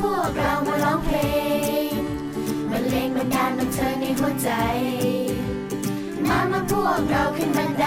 พวกเรามาร้องเพลงมันเลงมันดานมันเธอในหัวใจ มามาพวกเราขึ้นบันได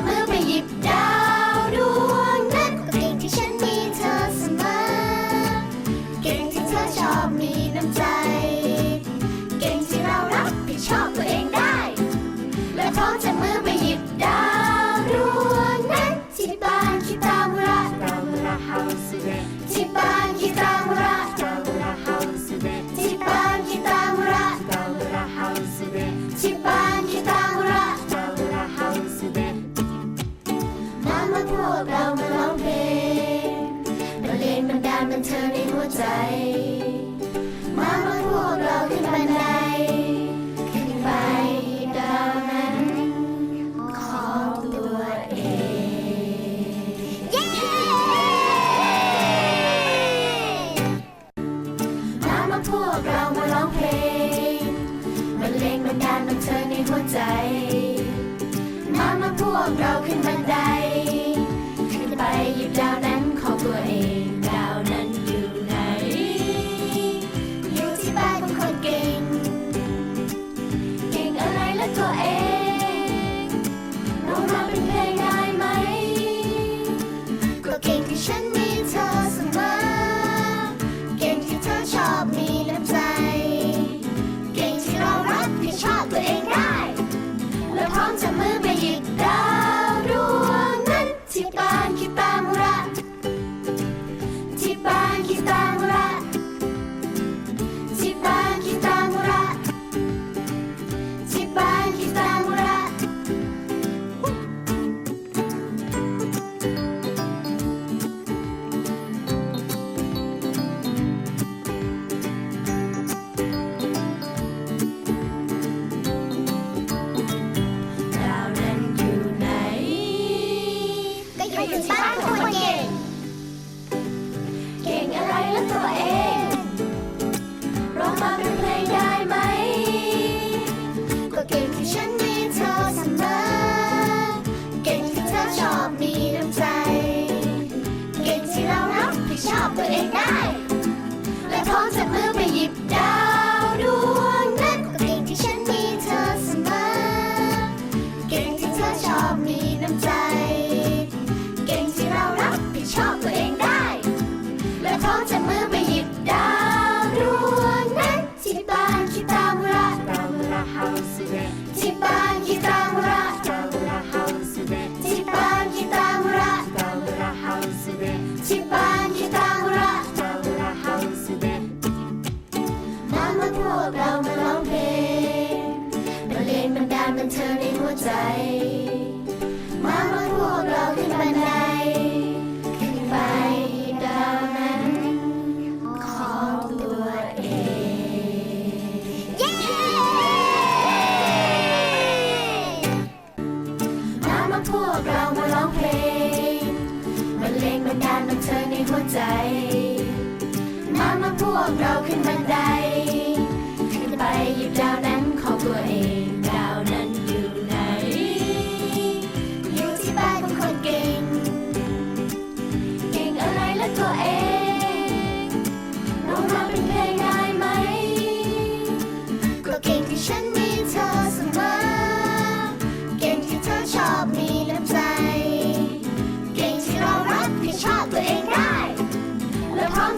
movie. ถึงบ้านคนเก่ง เก่งอะไรล่ะตัวเองร้องมาเป็นเพลงได้ไหม ก็เก่งที่ฉันมีเธอเสมอ เก่งที่เธอชอบมีน้ำใจ เก่งที่เรารับผิดชอบตัวเองได้ และพร้อมจับมือไปหยิบดาวดวงนั้นก็เก่งที่ฉันมีเธอเสมอ เก่งที่เธอชอบมี เป็นเธอในหัวใจ มามาพวกเราขึ้นบันไดขึ้นไปดาวนั้นของตัวเอง เย้ มามาพวกเรามาร้องเพลงบรรเลงบันดาลมันเธอในหัวใจ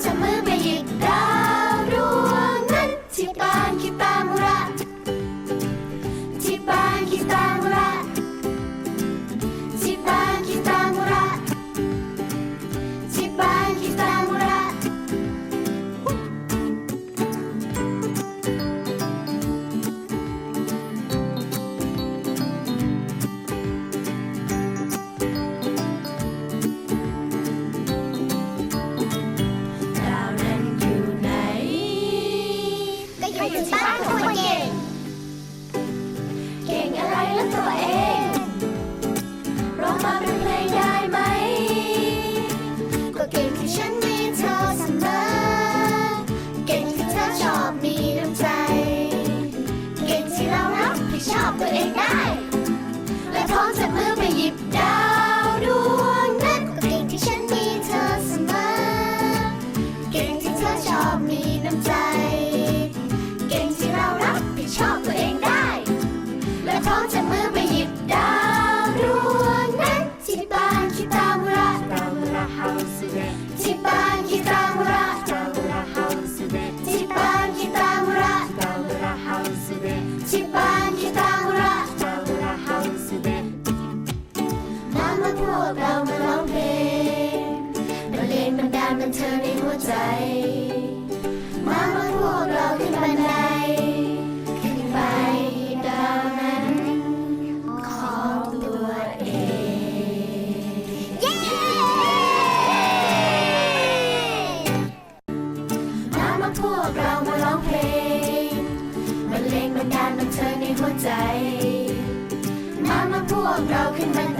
참아 ธอในหัวใจ มามาพวกเราขึ้นบันได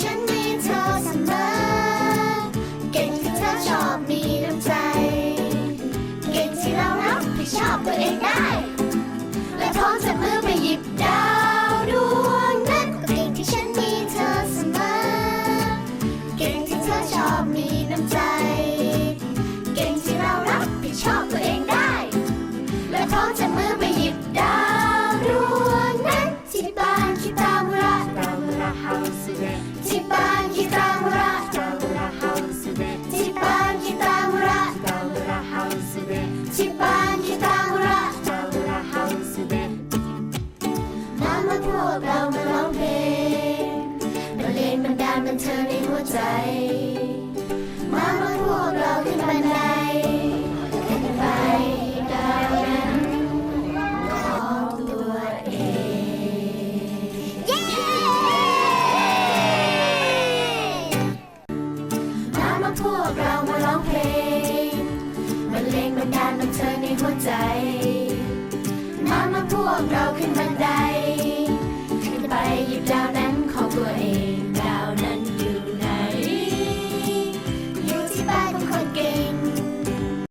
ฉันมีเธอเสมอ เก่งที่เธอชอบมีน้ำใจ เก่งที่เรารับผิดชอบตัวเองได้ และพร้อมจะมือไปหยิบได้